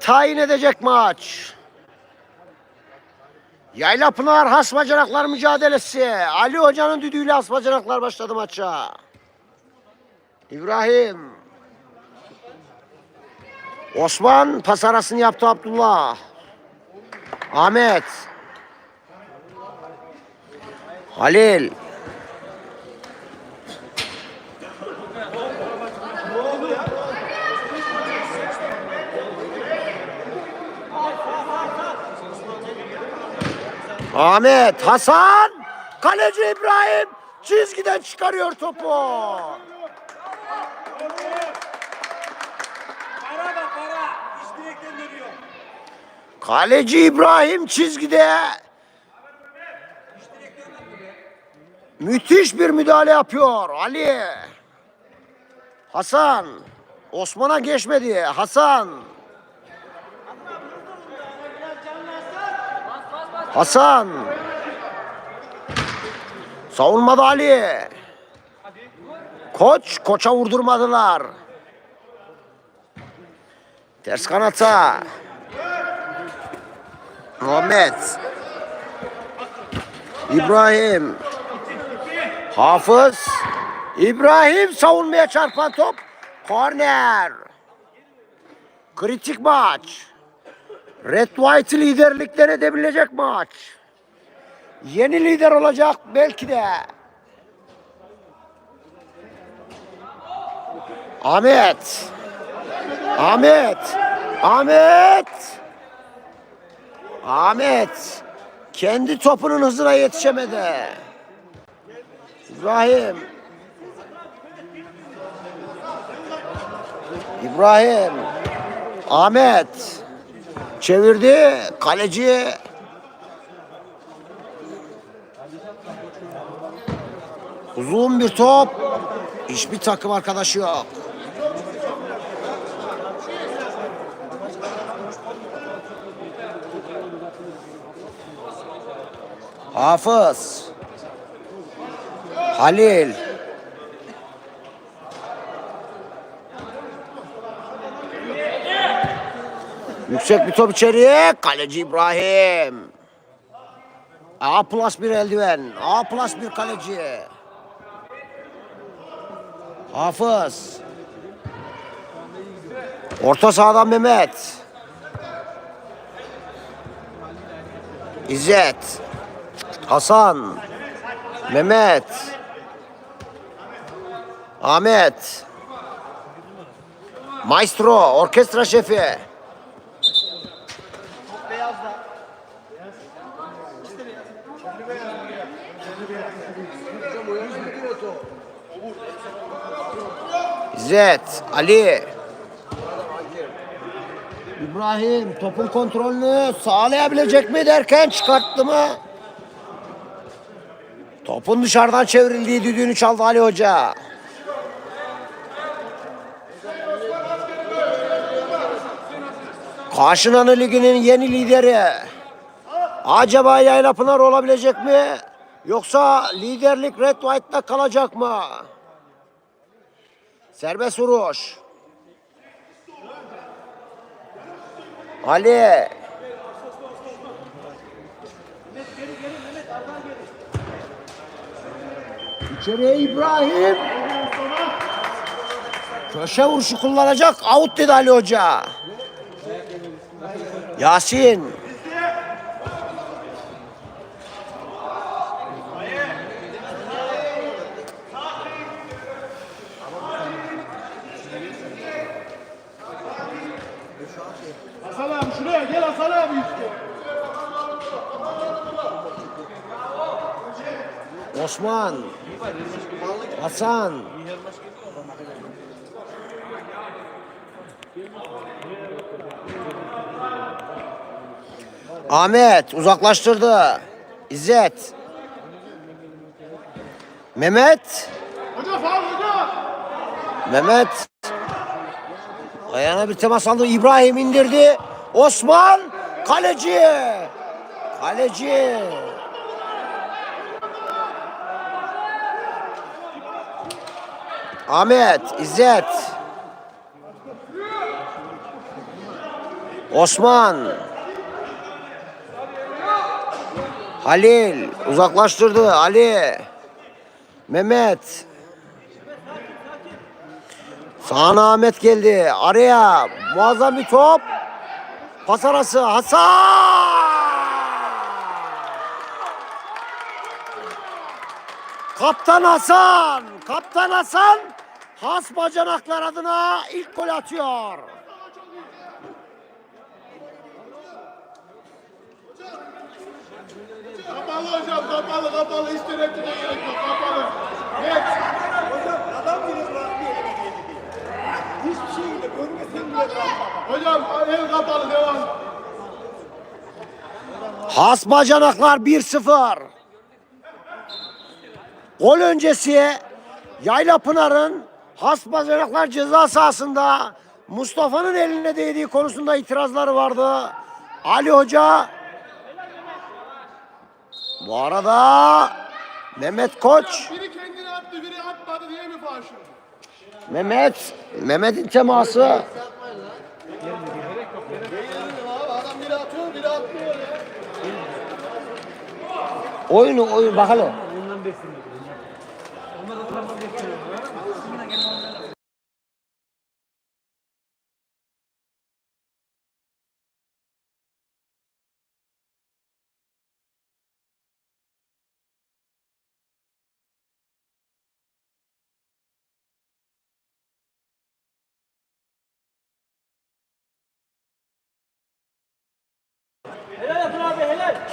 tayin edecek maç. Yayla Pınar mücadelesi. Ali Hoca'nın düdüğüyle has başladı maça. İbrahim. Osman pas arasını yaptı Abdullah. Ahmet. Halil. Ahmet, Hasan, kaleci İbrahim çizgiden çıkarıyor topu. Kaleci İbrahim çizgide müthiş bir müdahale yapıyor Ali. Hasan, Osman'a geçmedi. Hasan. Hasan. Savunmada Ali. Koç, koça vurdurmadılar. Ters kanata. Muhammed. İbrahim. Hafız. İbrahim savunmaya çarpan top. Korner. Kritik maç. Red White liderlikten edebilecek maç. Yeni lider olacak belki de. Ahmet. Ahmet. Ahmet. Ahmet. Kendi topunun hızına yetişemedi. İbrahim. İbrahim. Ahmet. Çevirdi. Kaleci. Uzun bir top. Hiçbir takım arkadaşı yok. Hafız. Halil. Yüksek bir top içeriye. Kaleci İbrahim. A plus bir eldiven. A plus bir kaleci. Hafız. Orta sahadan Mehmet. İzzet. Hasan. Mehmet. Ahmet. Maestro, orkestra şefi. İzzet, Ali. İbrahim topun kontrolünü sağlayabilecek mi derken çıkarttı mı? Topun dışarıdan çevrildiği düdüğünü çaldı Ali Hoca. Kaşınanı Ligi'nin yeni lideri. Acaba Yayla Pınar olabilecek mi? Yoksa liderlik Red White'da kalacak mı? Serbest vuruş. Ali. İçeriye İbrahim. Köşe vuruşu kullanacak. Out dedi Ali Hoca. Yasin. Hasan abi şuraya gel Hasan abi işte. Osman. Hasan. Ahmet uzaklaştırdı. İzzet. Mehmet. Mehmet. Ayağına bir temas aldı. İbrahim indirdi. Osman. Kaleci. Kaleci. Ahmet, İzzet. Osman. Halil uzaklaştırdı. Ali. Mehmet. Sağına Ahmet geldi. Araya muazzam bir top. Pas arası Hasan. Kaptan Hasan. Kaptan Hasan. Has bacanaklar adına ilk gol atıyor. Kapalı hocam kapalı kapalı. Hiç tereddüte gerek yok kapalı. Geç. Hocam adam bile bırakmıyor geldi. Hiçbir şey bile görmesen bile bırakma. Hocam el kapalı devam. Has bacanaklar 1-0. Gol öncesi Yayla Pınar'ın has bacanaklar ceza sahasında Mustafa'nın eline değdiği konusunda itirazları vardı. Ali Hoca bu arada Mehmet Koç Biri kendini attı biri atmadı diye mi faşın? Mehmet Mehmet'in teması adam biri atıyor biri atmıyor ya. oyunu oyun bakalım.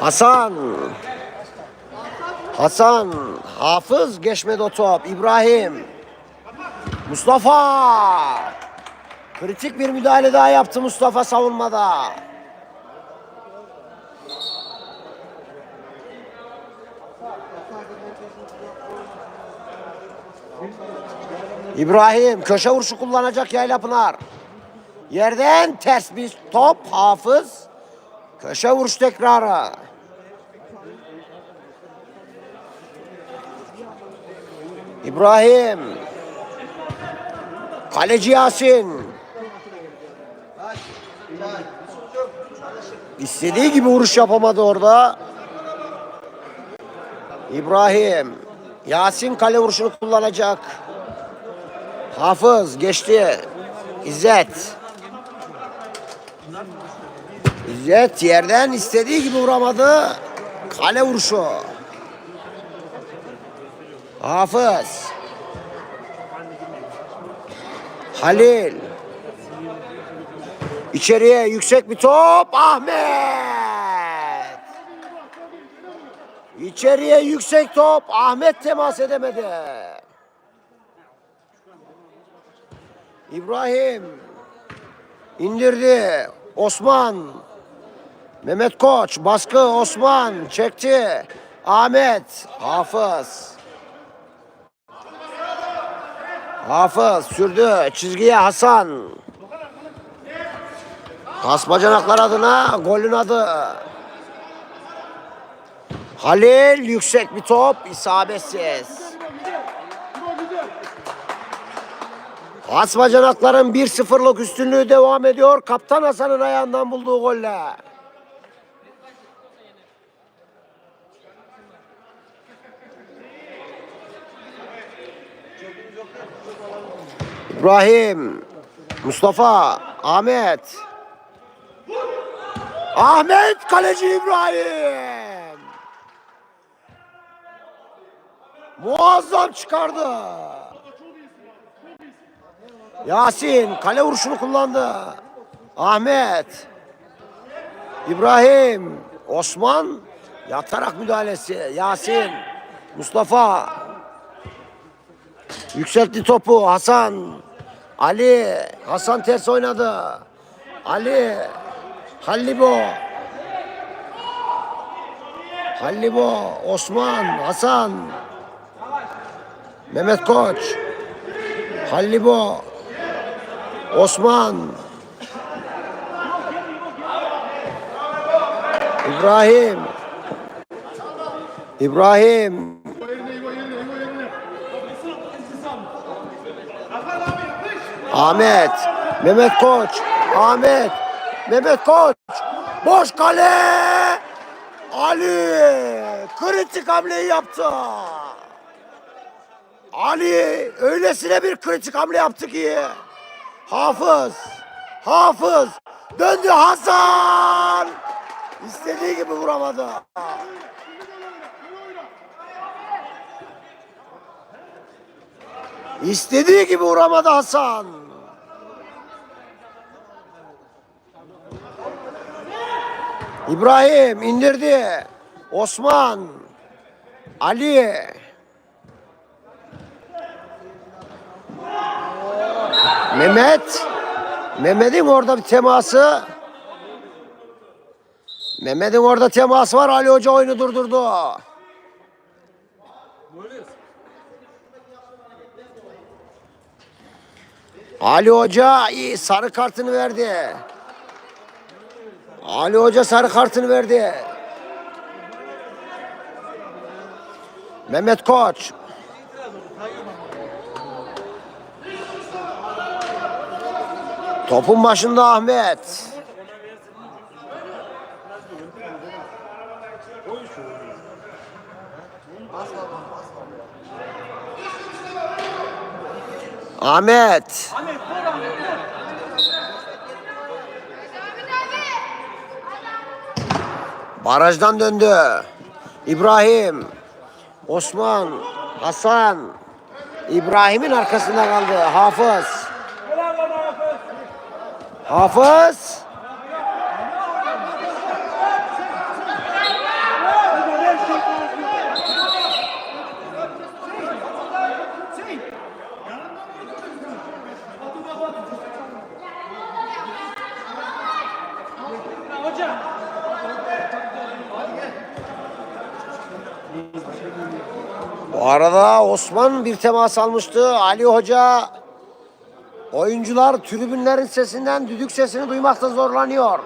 Hasan. Hasan. Hafız geçmedi o top. İbrahim. Mustafa. Kritik bir müdahale daha yaptı Mustafa savunmada. İbrahim köşe vuruşu kullanacak Yayla Pınar. Yerden ters bir top Hafız. Köşe vuruş tekrarı. İbrahim. Kaleci Yasin. İstediği gibi vuruş yapamadı orada. İbrahim. Yasin kale vuruşunu kullanacak. Hafız geçti. İzzet. İzzet yerden istediği gibi vuramadı. Kale vuruşu. Hafız. Halil. İçeriye yüksek bir top. Ahmet. İçeriye yüksek top. Ahmet temas edemedi. İbrahim. indirdi. Osman. Mehmet Koç baskı Osman çekti. Ahmet Hafız. Hafız sürdü çizgiye Hasan. Has bacanaklar adına golün adı. Halil yüksek bir top isabetsiz. Has bacanakların 1-0'lık üstünlüğü devam ediyor. Kaptan Hasan'ın ayağından bulduğu golle. İbrahim, Mustafa, Ahmet. Ahmet kaleci İbrahim. Muazzam çıkardı. Yasin kale vuruşunu kullandı. Ahmet. İbrahim. Osman. Yatarak müdahalesi. Yasin. Mustafa. Yükseltti topu Hasan. Ali. Hasan ters oynadı. Ali. Hallibo. Hallibo. Osman. Hasan. Mehmet Koç. Hallibo. Osman. İbrahim. İbrahim. Ahmet. Mehmet Koç. Ahmet. Mehmet Koç. Boş kale. Ali kritik hamleyi yaptı. Ali öylesine bir kritik hamle yaptı ki. Hafız. Hafız. Döndü Hasan. İstediği gibi vuramadı. İstediği gibi vuramadı Hasan. İbrahim indirdi. Osman. Ali. Mehmet. Mehmet'in orada bir teması. Mehmet'in orada teması var. Ali Hoca oyunu durdurdu. Ali Hoca sarı kartını verdi. Ali Hoca sarı kartını verdi. Mehmet Koç. Topun başında Ahmet. Ahmet. Barajdan döndü. İbrahim. Osman. Hasan. İbrahim'in arkasında kaldı. Hafız. Hafız. Bu arada Osman bir temas almıştı. Ali Hoca oyuncular tribünlerin sesinden düdük sesini duymakta zorlanıyor.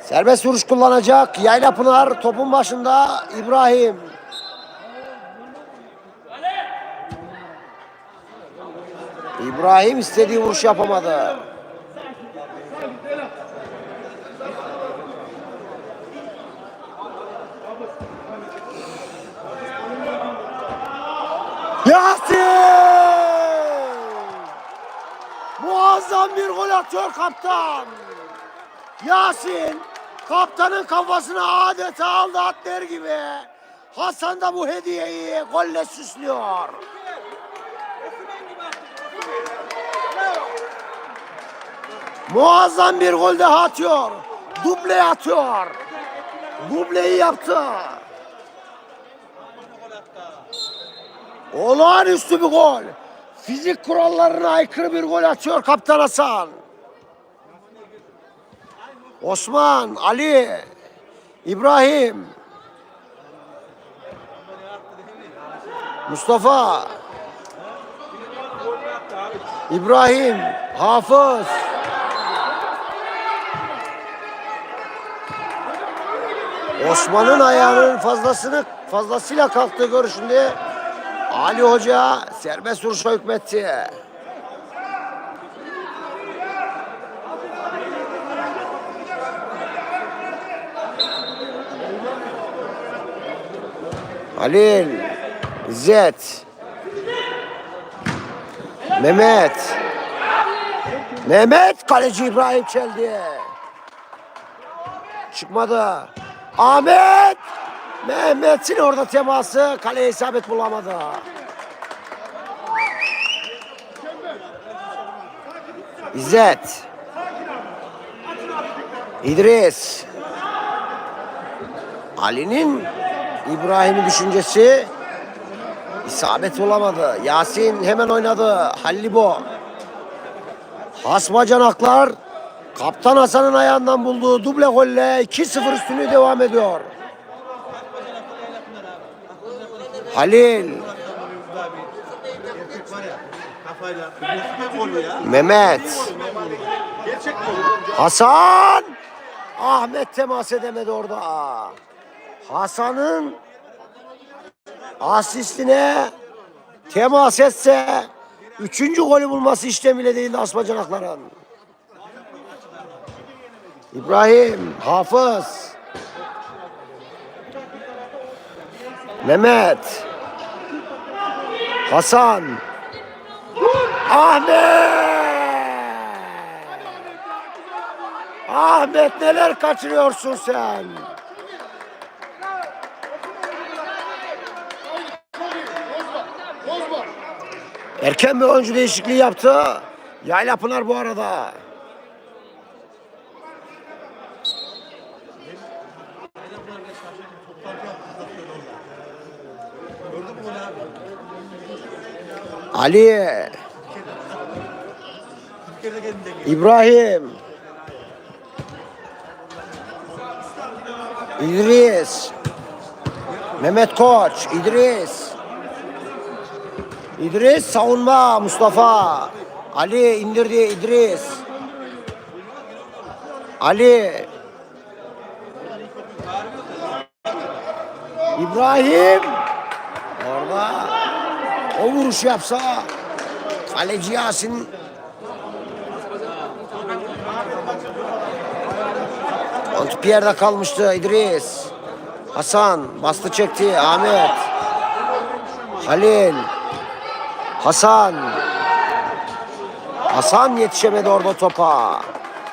Serbest vuruş kullanacak. Yayla Pınar topun başında İbrahim. İbrahim istediği vuruş yapamadı. Yasin! Muazzam bir gol atıyor kaptan. Yasin kaptanın kafasına adeta aldı at der gibi. Hasan da bu hediyeyi golle süslüyor. Muazzam bir gol daha atıyor. Duble atıyor. Dubleyi yaptı. Olağanüstü bir gol. Fizik kurallarına aykırı bir gol atıyor Kaptan Hasan. Osman, Ali, İbrahim, Mustafa, İbrahim, Hafız. Osman'ın ayağının fazlasını fazlasıyla kalktığı görüşünde Ali Hoca serbest vuruşa hükmetti. Halil, İzzet, Mehmet, Mehmet kaleci İbrahim çeldi. Çıkmadı. Ahmet, Mehmet'in orada teması kaleye isabet bulamadı. İzzet. İdris. Ali'nin İbrahim'i düşüncesi isabet olamadı. Yasin hemen oynadı. Hallibo. Hasma canaklar Kaptan Hasan'ın ayağından bulduğu duble golle 2-0 üstünlüğü devam ediyor. Halil. Mehmet. Hasan. Ahmet temas edemedi orada. Hasan'ın asistine temas etse Üçüncü golü bulması işlem bile değildi Asmacanakların. İbrahim, Hafız. Mehmet. Hasan. Ahmet. Ahmet neler kaçırıyorsun sen? Erken bir oyuncu değişikliği yaptı. Yayla Pınar bu arada. Ali. İbrahim. İdris. Mehmet Koç. İdris. İdris savunma Mustafa. Ali indirdi İdris. Ali. İbrahim. O vuruş yapsa kaleci Yasin Pierre'de kalmıştı İdris. Hasan bastı çekti Ahmet. Halil. Hasan. Hasan yetişemedi orada topa.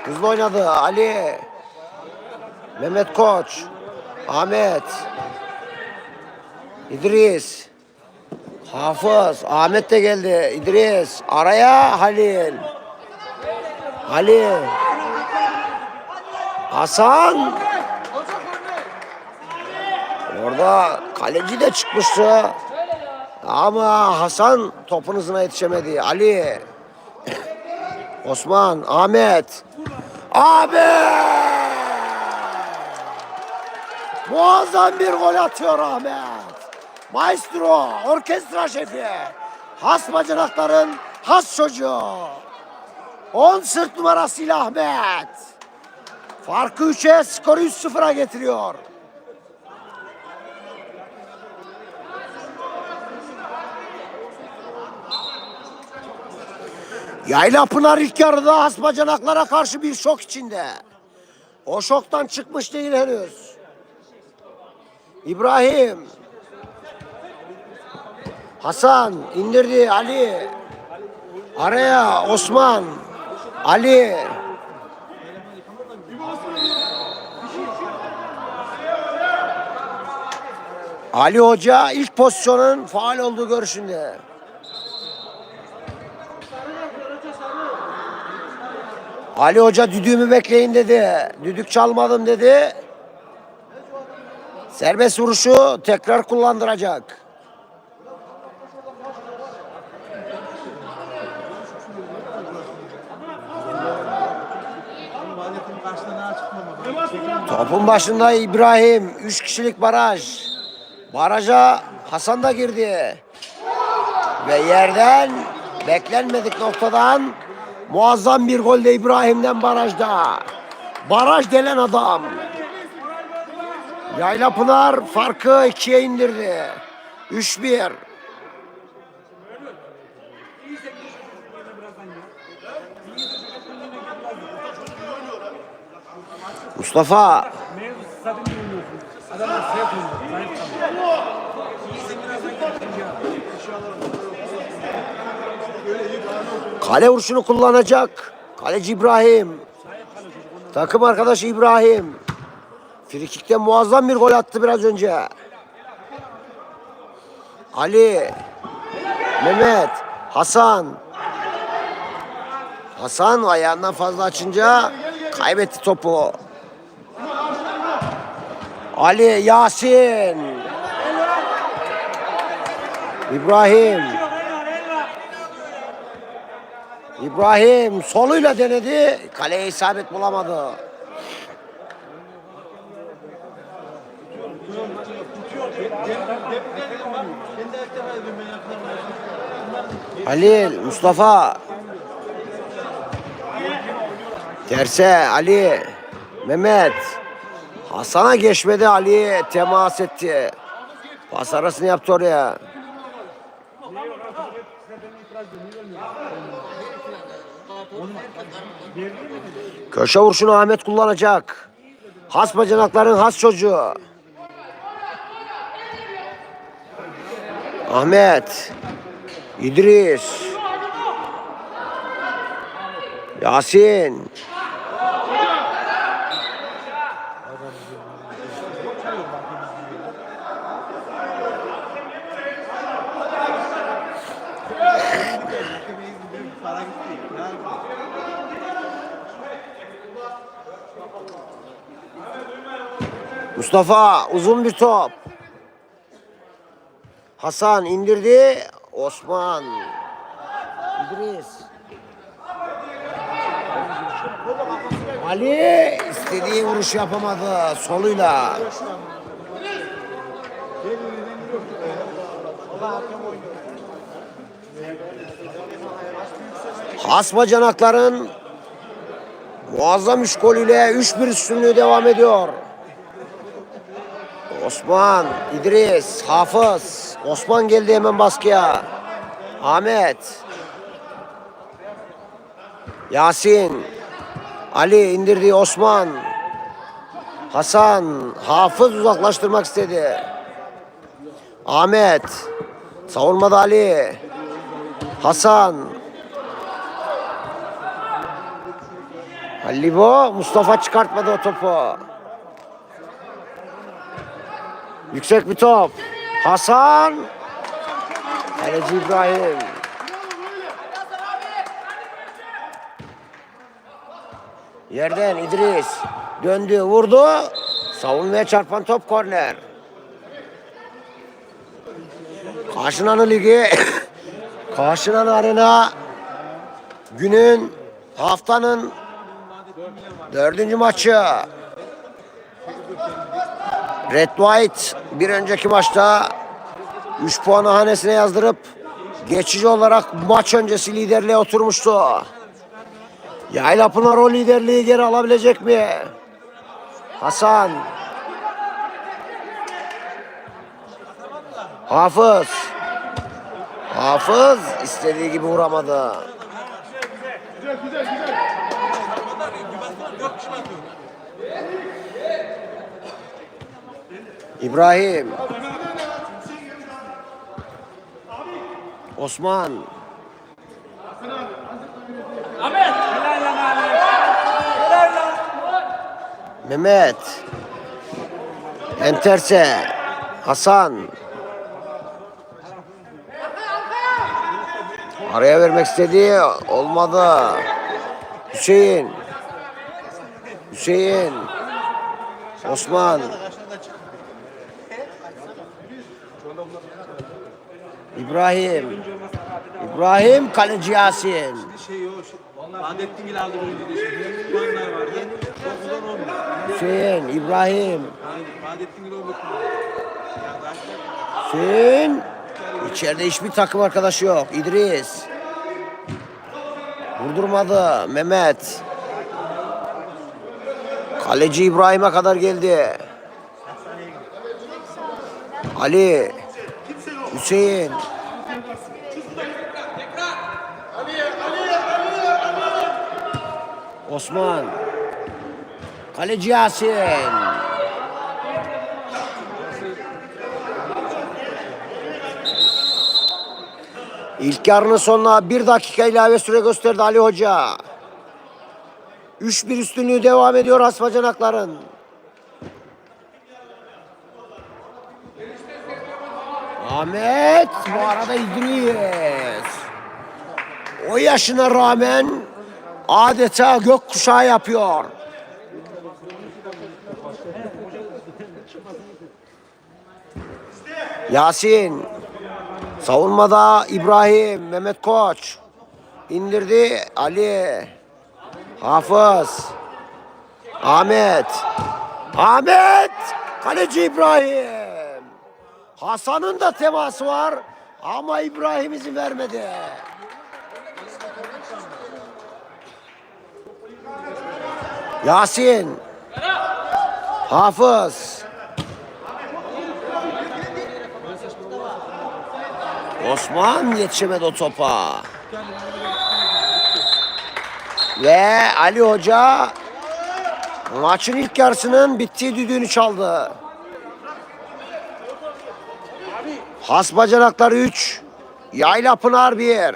Hızlı oynadı Ali. Mehmet Koç. Ahmet. İdris. Hafız. Ahmet de geldi. İdris. Araya Halil. Halil. Hasan. Orada kaleci de çıkmıştı. Ama Hasan topun hızına yetişemedi. Ali. Osman, Ahmet. Ahmet! Muazzam bir gol atıyor Ahmet. Maestro, orkestra şefi. Has bacanakların has çocuğu. 10 sırt numarasıyla Ahmet. Farkı 3'e, skoru 3-0'a getiriyor. Yayla Pınar ilk yarıda hasbacanaklara karşı bir şok içinde. O şoktan çıkmış değil henüz. İbrahim. Hasan indirdi Ali. Araya Osman. Ali. Ali Hoca ilk pozisyonun faal olduğu görüşünde. Ali Hoca düdüğümü bekleyin dedi. Düdük çalmadım dedi. Serbest vuruşu tekrar kullandıracak. Topun başında İbrahim. Üç kişilik baraj. Baraja Hasan da girdi. Ve yerden beklenmedik noktadan muazzam bir gol de İbrahim'den barajda. Baraj delen adam. Yayla Pınar farkı ikiye indirdi. 3-1. Mustafa. Kale vuruşunu kullanacak. Kaleci İbrahim. Takım arkadaşı İbrahim. Frikik'te muazzam bir gol attı biraz önce. Ali. Mehmet. Hasan. Hasan ayağından fazla açınca kaybetti topu. Ali Yasin. İbrahim. İbrahim soluyla denedi. Kaleye isabet bulamadı. Halil, Mustafa. Terse Ali, Mehmet. Hasan'a geçmedi Ali temas etti. Pas arasını yaptı oraya. Köşe vuruşunu Ahmet kullanacak. Has bacanakların has çocuğu. Ahmet. İdris. Yasin. Mustafa uzun bir top. Hasan indirdi. Osman. İdris. Ali istediği vuruş yapamadı soluyla. Has bacanakların muazzam üç golüyle 3-1 üstünlüğü devam ediyor. Osman, İdris, Hafız. Osman geldi hemen baskıya. Ahmet. Yasin. Ali indirdi Osman. Hasan. Hafız uzaklaştırmak istedi. Ahmet. Savunmada Ali. Hasan. Halibo. Mustafa çıkartmadı o topu. Yüksek bir top. Hasan. Kaleci İbrahim. Yerden İdris. Döndü, vurdu. Savunmaya çarpan top korner. Kaşınanı Ligi. Kaşınanı Arena. Günün, haftanın dördüncü maçı. Red White bir önceki maçta 3 puanı hanesine yazdırıp geçici olarak maç öncesi liderliğe oturmuştu. Yayla Pınar o liderliği geri alabilecek mi? Hasan. Hafız. Hafız istediği gibi vuramadı. Güzel güzel güzel. İbrahim. Osman. Ahmet. Mehmet. Enterse. Hasan. Araya vermek istedi. Olmadı. Hüseyin. Hüseyin. Osman. İbrahim. İbrahim kaleci Yasin. o. Adettin Gil aldı oyuncu diye. Şimdi puanlar vardı. 9'dan 11. Hüseyin, İbrahim. Yani Adettin Gil 11 Hüseyin. İçeride hiçbir takım arkadaşı yok. İdris. Vurdurmadı. Mehmet. Kaleci İbrahim'e kadar geldi. Ali. Hüseyin. Osman. Kaleci Yasin. İlk yarının sonuna bir dakika ilave süre gösterdi Ali Hoca. 3-1 üstünlüğü devam ediyor Asmacanakların. Ahmet bu arada İdris. O yaşına rağmen adeta gökkuşağı yapıyor. Yasin Savunmada İbrahim, Mehmet Koç. indirdi Ali. Hafız. Ahmet. Ahmet. Kaleci İbrahim. Hasan'ın da teması var. Ama İbrahim izin vermedi. Yasin. Hafız. Osman yetişemedi o topa. Ve Ali Hoca maçın ilk yarısının bittiği düdüğünü çaldı. Has bacanaklar 3. Yayla Pınar 1.